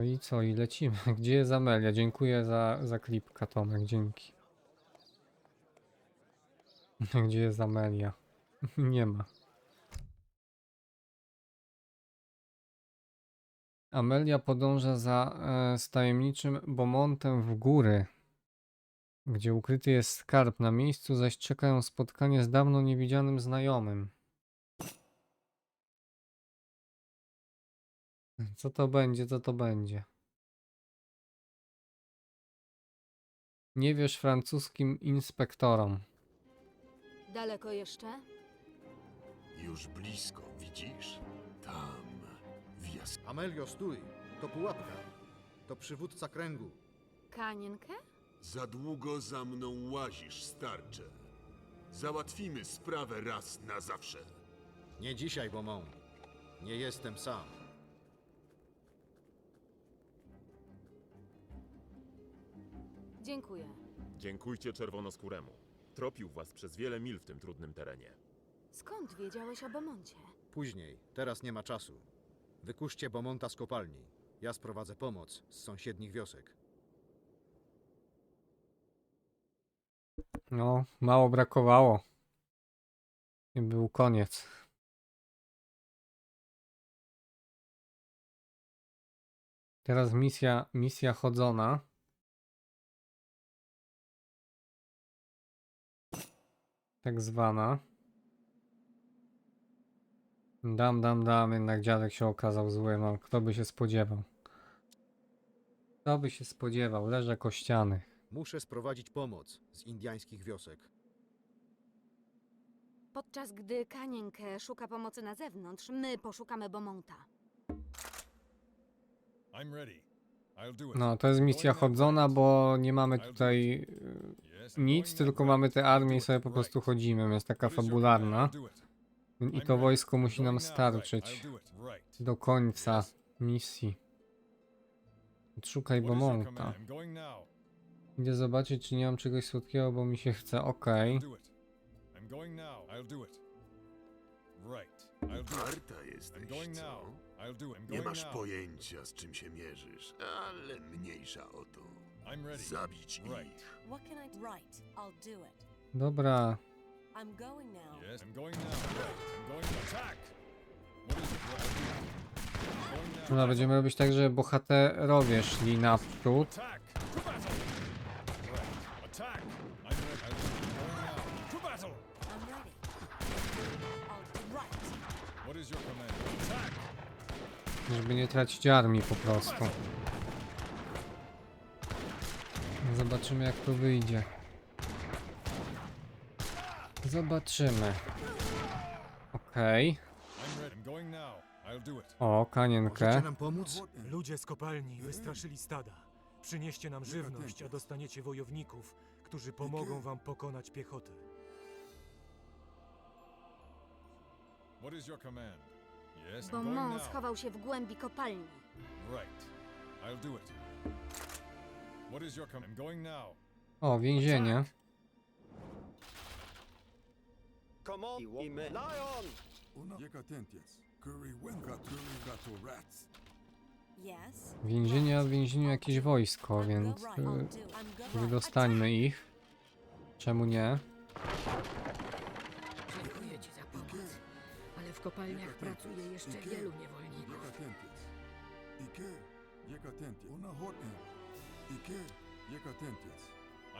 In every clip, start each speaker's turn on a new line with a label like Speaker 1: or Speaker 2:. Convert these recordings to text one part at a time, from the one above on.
Speaker 1: No i co, i lecimy. Gdzie jest Amelia? Dziękuję za, za klipka, Tomek, dzięki. Gdzie jest Amelia? Nie ma. Amelia podąża za e, tajemniczym Bomontem w góry, gdzie ukryty jest skarb. Na miejscu zaś czeka ją spotkanie z dawno niewidzianym znajomym. Co to będzie, co to będzie? Nie wiesz francuskim inspektorom.
Speaker 2: Daleko jeszcze?
Speaker 3: Już blisko, widzisz? Tam, w jas...
Speaker 4: Amelio, stój! To pułapka. To przywódca kręgu.
Speaker 2: Kanienkę?
Speaker 3: Za długo za mną łazisz, starcze. Załatwimy sprawę raz na zawsze.
Speaker 4: Nie dzisiaj, Beaumont. Nie jestem sam.
Speaker 2: Dziękuję.
Speaker 5: Dziękujcie czerwonoskóremu. Tropił was przez wiele mil w tym trudnym terenie.
Speaker 2: Skąd wiedziałeś o Bomoncie?
Speaker 4: Później, teraz nie ma czasu. Wykuszcie Beaumonta z kopalni. Ja sprowadzę pomoc z sąsiednich wiosek.
Speaker 1: No, mało brakowało. I był koniec. Teraz misja, misja chodzona. Tak zwana. Dam, dam, dam, jednak dziadek się okazał zły, no kto by się spodziewał. Kto by się spodziewał, leżę kościany.
Speaker 4: Muszę sprowadzić pomoc z indiańskich wiosek.
Speaker 2: Podczas gdy Kanienkę szuka pomocy na zewnątrz, my poszukamy Bomonta.
Speaker 1: No, to jest misja chodzona, bo nie mamy tutaj y, nic, tylko mamy te
Speaker 6: I'll
Speaker 1: armie i sobie po prostu chodzimy, jest taka fabularna. I to wojsko musi nam starczyć
Speaker 6: do
Speaker 1: końca misji. Szukaj Bomonta. Idę zobaczyć, czy nie mam czegoś słodkiego, bo mi się chce. Okej.
Speaker 6: I'm
Speaker 3: jesteś, co? Nie masz pojęcia, z czym się mierzysz, ale mniejsza o to.
Speaker 6: I'm ready.
Speaker 3: Zabić
Speaker 6: Right.
Speaker 3: ich.
Speaker 7: What can I Right, I'll do it.
Speaker 1: Dobra.
Speaker 7: I'm going now.
Speaker 6: Yes, I'm going now. I'm going to attack. What is it? Do. I'm going now.
Speaker 1: Dobra, będziemy robić tak, że bohaterowie szli naprzód.
Speaker 6: Attack! To battle! Right. Attack! I'm ready. I'm going now. To battle!
Speaker 7: I'm ready. I'll do right.
Speaker 6: What is your command? Attack!
Speaker 1: Żeby nie tracić armii po prostu. Zobaczymy jak to wyjdzie. Zobaczymy. Okej.
Speaker 6: It.
Speaker 1: O, kanienkę.
Speaker 4: Możecie nam pomóc?
Speaker 8: Ludzie z kopalni wystraszyli stada. Przynieście nam żywność, a dostaniecie wojowników, którzy pomogą wam pokonać piechotę.
Speaker 6: What is your command? Yes, I'm going
Speaker 2: Beaumont
Speaker 6: now.
Speaker 2: schował się w głębi kopalni.
Speaker 6: Right. I'll do it. What is your command? I'm going now.
Speaker 1: O, więzienie.
Speaker 7: Yes.
Speaker 1: Więzienie, a w więzieniu jakieś wojsko, więc y, wydostańmy ich. Czemu nie?
Speaker 9: Dziękuję ci za pomoc, ale w kopalniach pracuje jeszcze wielu niewolników.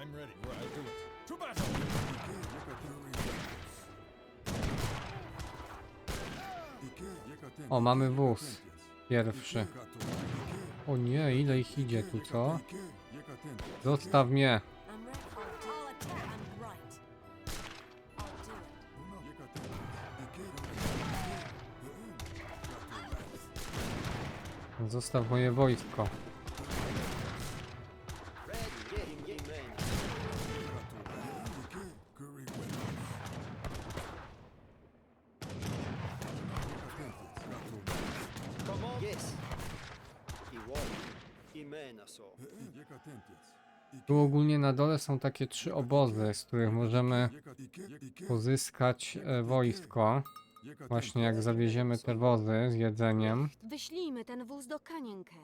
Speaker 6: I'm ready. Right. I'll do it. To battle!
Speaker 1: O, mamy wóz. Pierwszy. O nie, ile ich idzie tu, co? Zostaw mnie.
Speaker 7: I'm ready. I'll, I'll attack. I'm right. I'll do it.
Speaker 1: Zostaw moje wojsko. Tu ogólnie na dole są takie trzy obozy, z których możemy pozyskać e, wojsko. Właśnie jak zawieziemy te wozy z jedzeniem.
Speaker 2: Wyślijmy ten wóz do Kanienkę.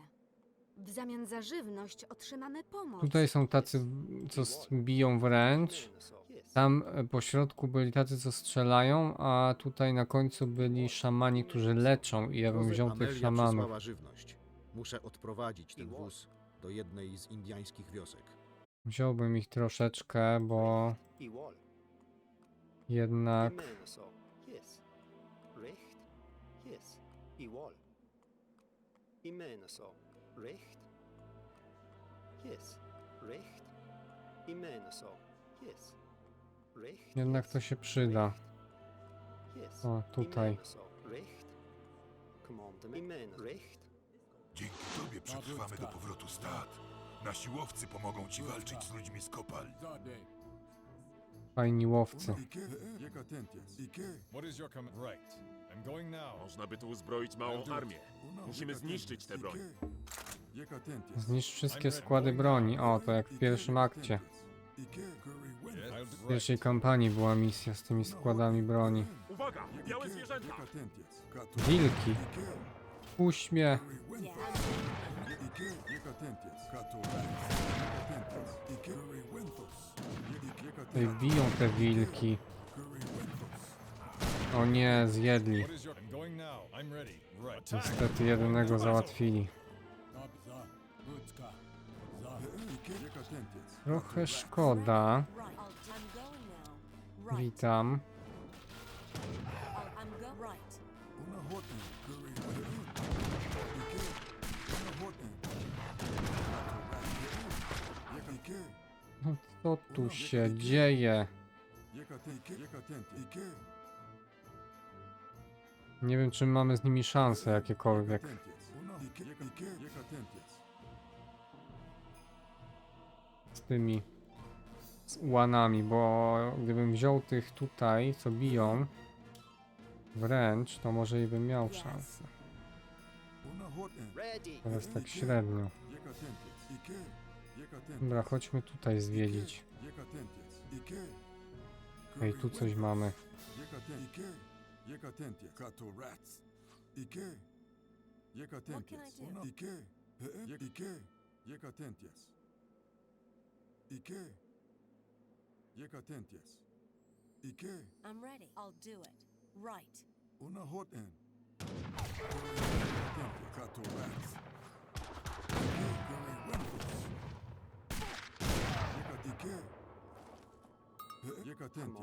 Speaker 2: W zamian za żywność otrzymamy pomoc.
Speaker 1: Tutaj są tacy, co s- biją wręcz. Tam e, po środku byli tacy, co strzelają, a tutaj na końcu byli szamani, którzy leczą i ja bym wziął tych
Speaker 4: Amelia
Speaker 1: szamanów.
Speaker 4: przysłała żywność. Muszę odprowadzić ten wóz do jednej z indiańskich wiosek.
Speaker 1: Wziąłbym ich troszeczkę, bo jednak jednak to się przyda. O, tutaj.
Speaker 3: Dzięki tobie przetrwamy do powrotu stad. Nasi łowcy pomogą ci walczyć z ludźmi z kopalni.
Speaker 1: Fajni łowcy.
Speaker 5: Można by tu uzbroić małą armię. Musimy zniszczyć tę broń.
Speaker 1: Zniszcz wszystkie składy broni. O, to jak w pierwszym akcie. W pierwszej kampanii była misja z tymi składami broni.
Speaker 5: Uwaga! Białe zwierzęta!
Speaker 1: Wilki. Puść mnie. Tutaj biją te wilki. O nie, zjedli.
Speaker 6: What is your?
Speaker 1: Trochę szkoda. Witam. No co tu się dzieje? Nie wiem, czy mamy z nimi szanse jakiekolwiek. Tymi z ułanami, bo gdybym wziął tych tutaj, co biją, wręcz, to może i bym miał szansę. Teraz tak średnio. Dobra, chodźmy tutaj zwiedzić. Ej, tu coś mamy.
Speaker 7: What can I do? I'm ready. I'll do it. Right.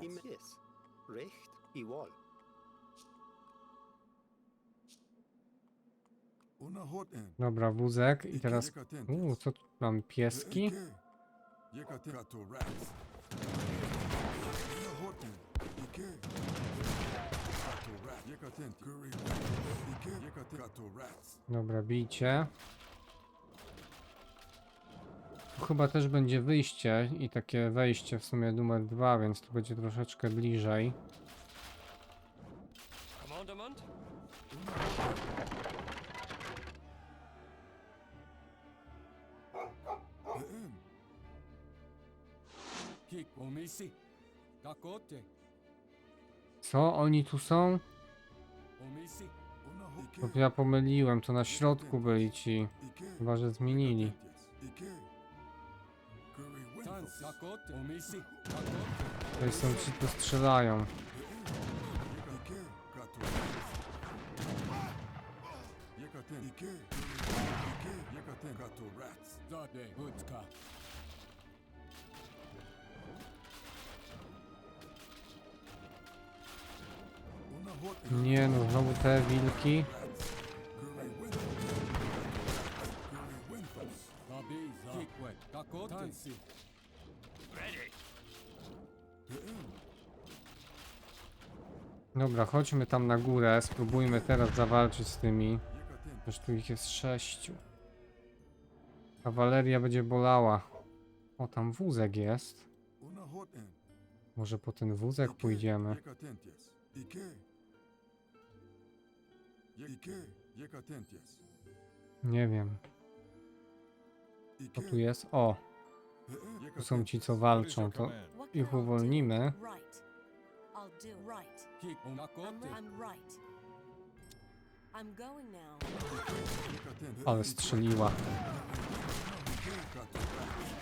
Speaker 10: Im yes. Recht. Igual.
Speaker 1: Dobra, wózek i teraz... Uuu, co tu mam? Pieski? Dobra, bijcie. Tu chyba też będzie wyjście i takie wejście w sumie numer dwa, więc tu będzie troszeczkę bliżej.
Speaker 10: Commandement.
Speaker 1: Co? Oni tu są? To ja pomyliłem, to na środku byli ci. Chyba, że zmienili. To są ci, co strzelają. Nie no, znowu te wilki. Dobra, chodźmy tam na górę, spróbujmy teraz zawalczyć z tymi. Też tu ich jest sześciu. Kawaleria będzie bolała. O, tam wózek jest. Może po ten wózek pójdziemy. Nie wiem. Co tu jest? O, tu są ci, co walczą. To ich uwolnimy. Ale strzeliła.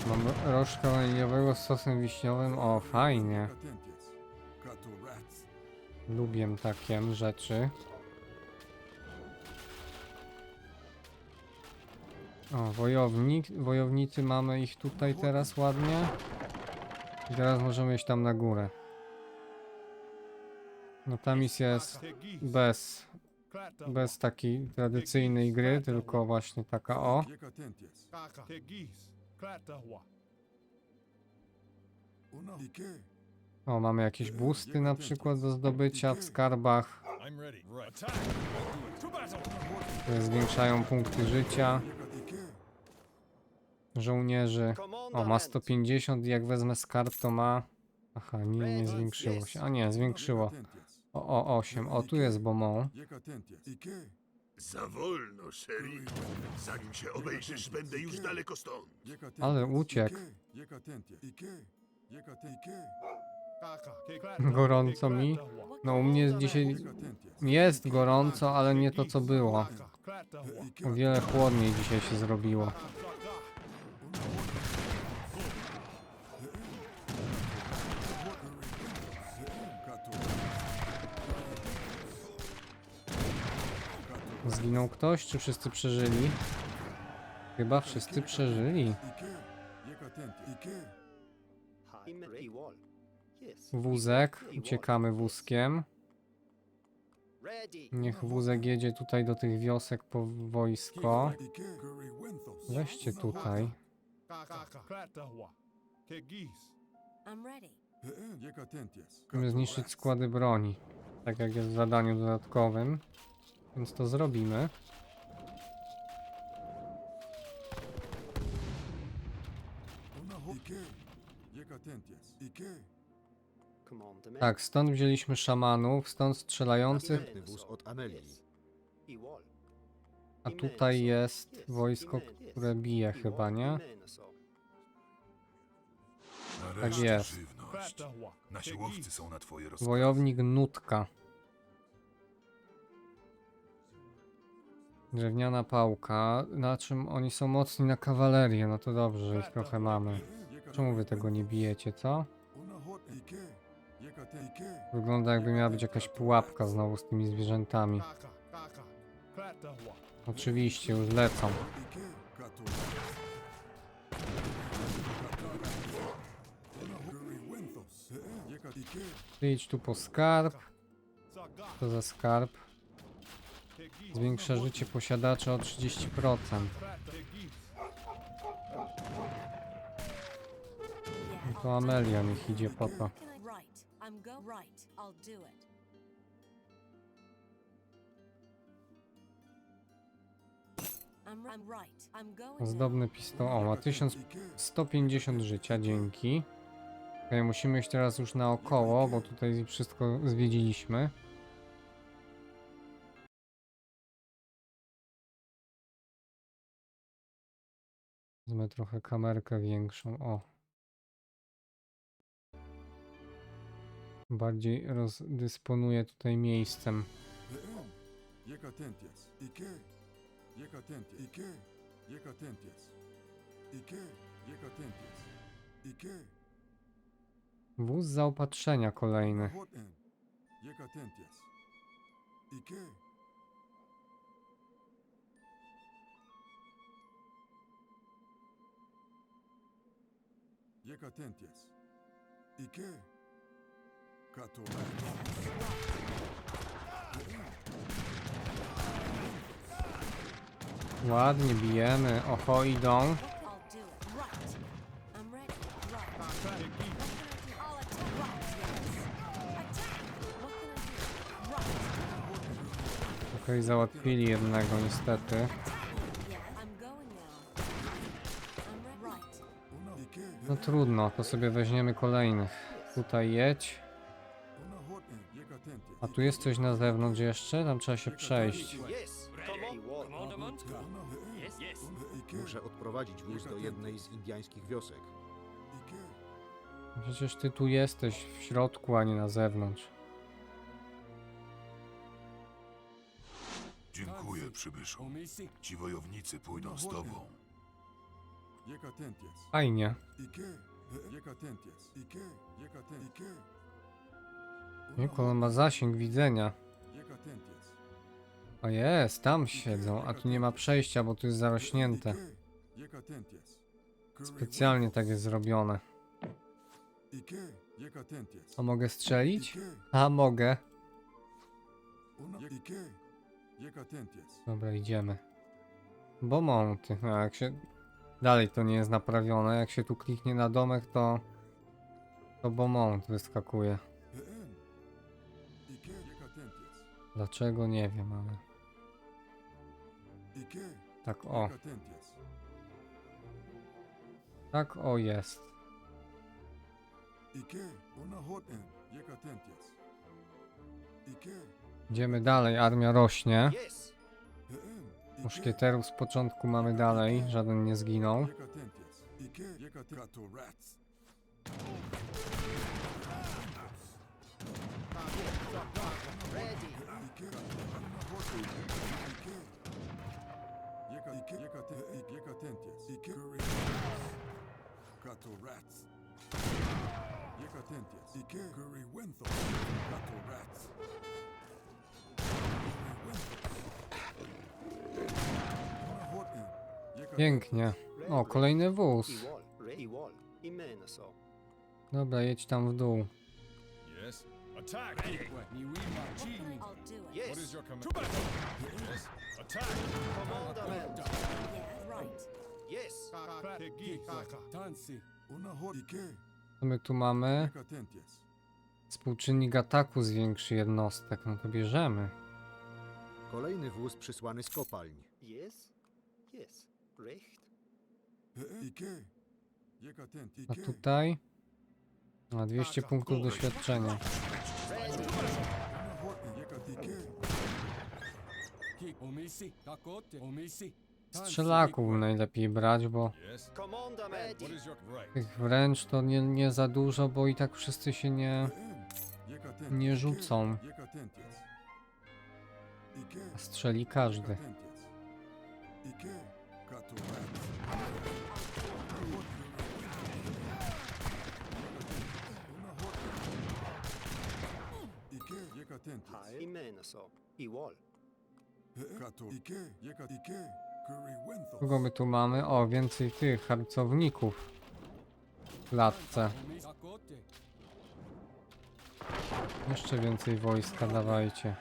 Speaker 1: Mam rożka waniliowego z sosem wiśniowym. O, fajnie. Lubię takie rzeczy. O, wojownik. Wojownicy mamy ich tutaj teraz ładnie. I teraz możemy iść tam na górę. No ta misja jest bez, bez takiej tradycyjnej gry, tylko właśnie taka o. O, mamy jakieś boosty na przykład do zdobycia w skarbach, które zwiększają punkty życia żołnierzy. O, ma 150 i jak wezmę skarb to ma... Aha, nie, nie zwiększyło się. A nie, zwiększyło. O, o, 8. O, tu jest Beaumont.
Speaker 3: Za wolno, sheriff. Zanim się obejrzysz, będę już daleko stąd.
Speaker 1: Ale uciekł. Gorąco mi. No u mnie jest dzisiaj jest gorąco, ale nie to co było. O wiele chłodniej dzisiaj się zrobiło. Zginął ktoś, czy wszyscy przeżyli? Chyba wszyscy przeżyli. Wózek, uciekamy wózkiem. Niech wózek jedzie tutaj do tych wiosek po wojsko. Weźcie tutaj. Musimy zniszczyć składy broni. Tak jak jest w zadaniu dodatkowym. Więc to zrobimy. Tak, stąd wzięliśmy szamanów, stąd strzelających, a tutaj jest wojsko, które bije chyba, nie? Tak jest.
Speaker 6: Nasi łowcy są na twoje
Speaker 1: Wojownik Nutka. Drewniana pałka. Na czym oni są mocni na kawalerię? No to dobrze, że ich trochę mamy. Czemu wy tego nie bijecie, co? Wygląda jakby miała być jakaś pułapka znowu z tymi zwierzętami. Oczywiście, już lecą. Idź tu po skarb. Co za skarb? Zwiększa życie posiadacza o 30%. No to Amelia niech idzie po to.
Speaker 7: Right. I'm go right. I'll do it. I'm, I'm right. I'm going now.
Speaker 1: Zdobny. O, ma 1150 życia, dzięki. Okay, musimy iść teraz już naokoło, bo tutaj wszystko zwiedziliśmy. Wezmę trochę kamerkę większą, o. Bardziej rozdysponuję tutaj miejscem. Wóz zaopatrzenia kolejny.
Speaker 7: I? I'll attack. Right. Yes. Attack. What can I do? Right.
Speaker 1: Okej, załatwili jednego niestety. No trudno, to sobie weźmiemy kolejnych. Tutaj jedź. A tu jest coś na zewnątrz jeszcze? Tam trzeba się przejść.
Speaker 4: Muszę odprowadzić wóz do jednej z indiańskich wiosek.
Speaker 1: Przecież ty tu jesteś w środku, a nie na zewnątrz.
Speaker 6: Dziękuję, przybyszu. Ci wojownicy pójdą z tobą.
Speaker 1: Fajnie. Nikola ma zasięg widzenia. O jest, tam siedzą, a tu nie ma przejścia, bo tu jest zarośnięte. Specjalnie tak jest zrobione. A mogę strzelić? A mogę. Dobra, idziemy. Bo monty. No, jak się. Dalej to nie jest naprawione. Jak się tu kliknie na domek, to. To Beaumont wyskakuje. Dlaczego nie wiem, ale. Tak o. Tak o jest. Idziemy dalej, armia rośnie. Muszkieterów z początku mamy dalej, żaden nie zginął.
Speaker 10: Wall. I mena so.
Speaker 1: Dobra, jedź tam w dół.
Speaker 6: Yes. Attack!
Speaker 7: I'll do it.
Speaker 6: What is
Speaker 10: Yes.
Speaker 6: your command? Yes. Attack!
Speaker 10: Commandament.
Speaker 7: Yeah, right.
Speaker 10: Yes.
Speaker 1: Co my tu mamy? Współczynnik ataku zwiększy jednostek, no to bierzemy.
Speaker 4: Kolejny wóz przysłany z kopalń.
Speaker 10: Yes. Yes.
Speaker 1: A tutaj? A 200 punktów doświadczenia. Strzelaków najlepiej brać, bo tych wręcz to nie, nie za dużo, bo i tak wszyscy się nie, nie rzucą. Strzeli każdy.
Speaker 10: I mena so. I wall.
Speaker 1: Kogo my tu mamy? O, więcej tych harcowników. W klatce. Jeszcze więcej wojska dawajcie.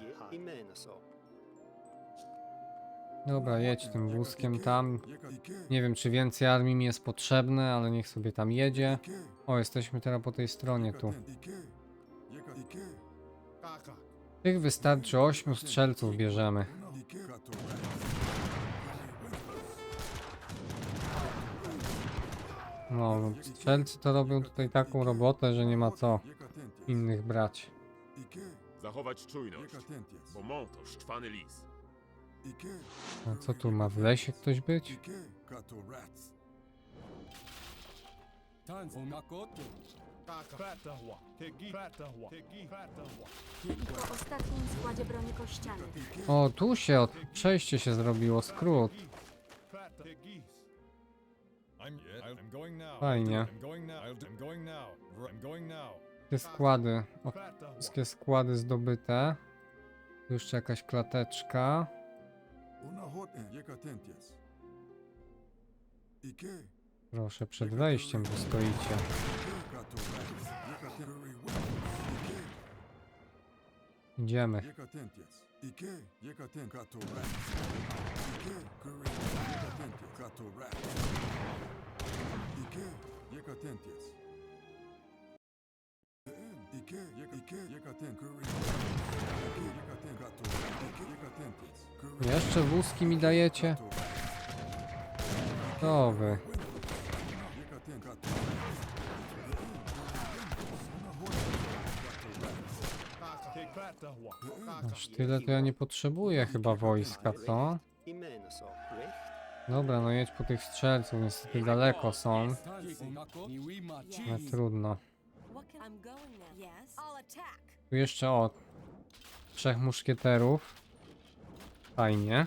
Speaker 10: Je- I mena so.
Speaker 1: Dobra, jedź tym wózkiem tam. Nie wiem, czy więcej armii mi jest potrzebne, ale niech sobie tam jedzie. O, jesteśmy teraz po tej stronie tu. Tych wystarczy 8 strzelców bierzemy. No, strzelcy to robią tutaj taką robotę, że nie ma co innych brać.
Speaker 5: Zachować czujność, bo Mont to szczwany lis.
Speaker 1: A co tu ma w lesie ktoś być? O, tu się od... przejście się zrobiło, skrót. Fajnie. Wszystkie składy. O, wszystkie składy zdobyte. Tu jeszcze jakaś klateczka. Proszę, przed wejściem tu stoicie. Idziemy. Jeszcze wózki mi dajecie? To wy. Aż tyle to ja nie potrzebuję chyba wojska, co? Dobra, no jedź po tych strzelców, niestety daleko są. Ale trudno.
Speaker 7: I'll attack.
Speaker 1: Tu jeszcze o, Trzech muszkieterów. Fajnie.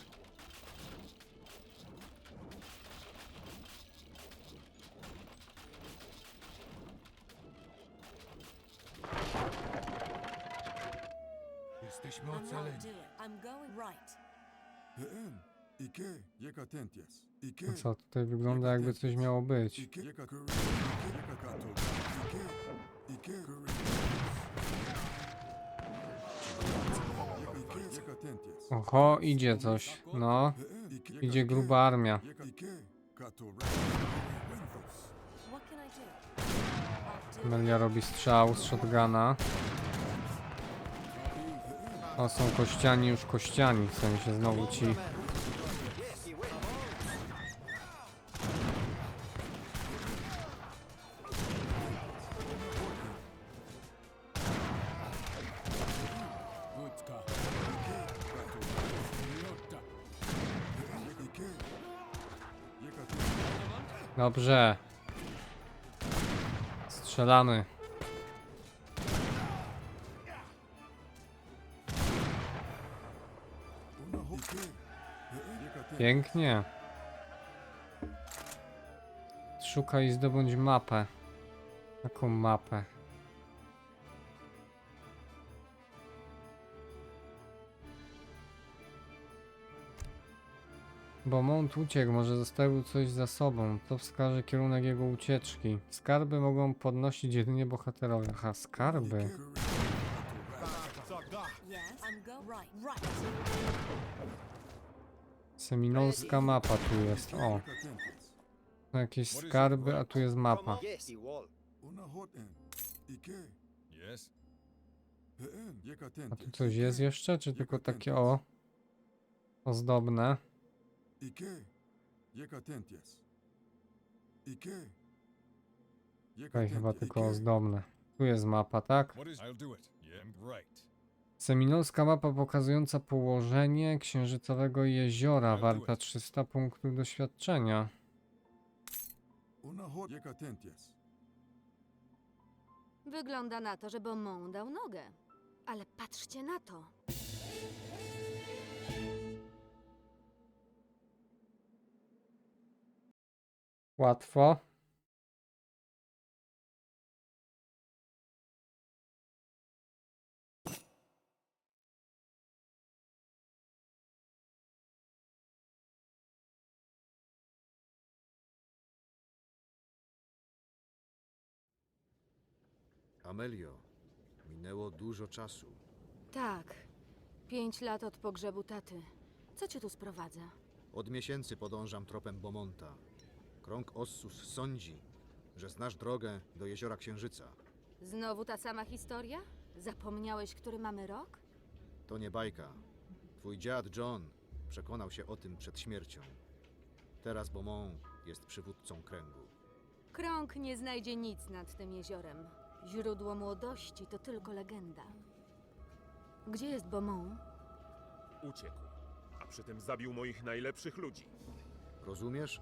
Speaker 6: Jesteśmy
Speaker 7: I'm not do it. I'm going right.
Speaker 6: He'en, Ike, jaka tentias. Ike,
Speaker 1: co, tutaj wygląda jakby coś miało być.
Speaker 6: Ike, jaka Ike, jaka kato. Ike, Ike.
Speaker 1: Oho, idzie coś. No, idzie gruba armia. Melia robi strzał z shotguna. O, są kościani już kościani, w sensie znowu ci. Dobrze.
Speaker 6: Tentias.
Speaker 1: Pięknie. Szukaj i zdobądź mapę. Jaką mapę? Beaumont uciekł, może zostawił coś za sobą. To wskaże kierunek jego ucieczki. Skarby mogą podnosić jedynie bohaterowie. Aha, skarby. Seminolska mapa tu jest. O, tu jakieś skarby, a tu jest mapa. A tu coś jest jeszcze, czy tylko takie o ozdobne?
Speaker 6: Ike, jaka tentias. Ike. Jaka
Speaker 1: Tutaj chyba tylko ozdobne. Tu jest mapa, tak?
Speaker 8: What is... I'll do it. Yeah, right.
Speaker 1: Seminolska mapa pokazująca położenie księżycowego jeziora, warta
Speaker 8: byłeś.
Speaker 1: 300 punktów doświadczenia.
Speaker 6: Una hot, jaka tentias.
Speaker 2: Wygląda na to, że Beaumont dał nogę. Ale patrzcie na to.
Speaker 1: Łatwo.
Speaker 4: Amelio, minęło dużo czasu.
Speaker 2: Tak. Pięć lat od pogrzebu taty. Co cię tu sprowadza?
Speaker 4: Od miesięcy podążam tropem Bomonta. Krąg Ossus sądzi, że znasz drogę do Jeziora Księżyca.
Speaker 2: Znowu ta sama historia? Zapomniałeś, który mamy rok?
Speaker 4: To nie bajka. Twój dziad John przekonał się o tym przed śmiercią. Teraz Beaumont jest przywódcą kręgu.
Speaker 2: Krąg nie znajdzie nic nad tym jeziorem. Źródło młodości to tylko legenda. Gdzie jest Beaumont?
Speaker 5: Uciekł, a przy tym zabił moich najlepszych ludzi.
Speaker 4: Rozumiesz?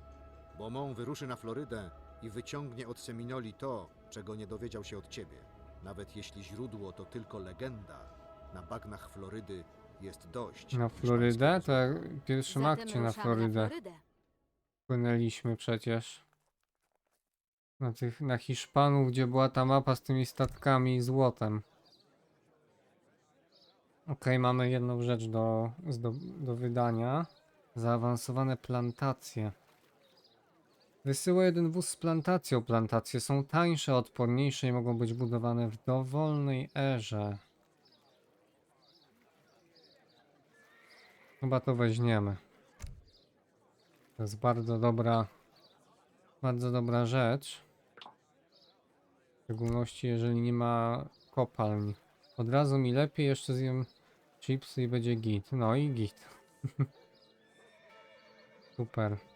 Speaker 4: Beaumont wyruszy na Florydę i wyciągnie od Seminoli to, czego nie dowiedział się od ciebie. Nawet jeśli źródło to tylko legenda, na bagnach Florydy jest dość.
Speaker 1: Na Florydę? To jak w pierwszym
Speaker 2: Zatem
Speaker 1: akcie na
Speaker 2: ruszamy
Speaker 1: Florydę.
Speaker 2: Na Florydę.
Speaker 1: Płynęliśmy przecież. Na tych, na Hiszpanów, gdzie była ta mapa z tymi statkami i złotem. Okej, mamy jedną rzecz do, do, do wydania. Zaawansowane plantacje. Wysyła jeden wóz z plantacją. Plantacje są tańsze, odporniejsze i mogą być budowane w dowolnej erze. Chyba to weźmiemy. To jest bardzo dobra, bardzo dobra rzecz. W szczególności jeżeli nie ma kopalń. Od razu mi lepiej, jeszcze zjem chipsy i będzie git. No i git. Super.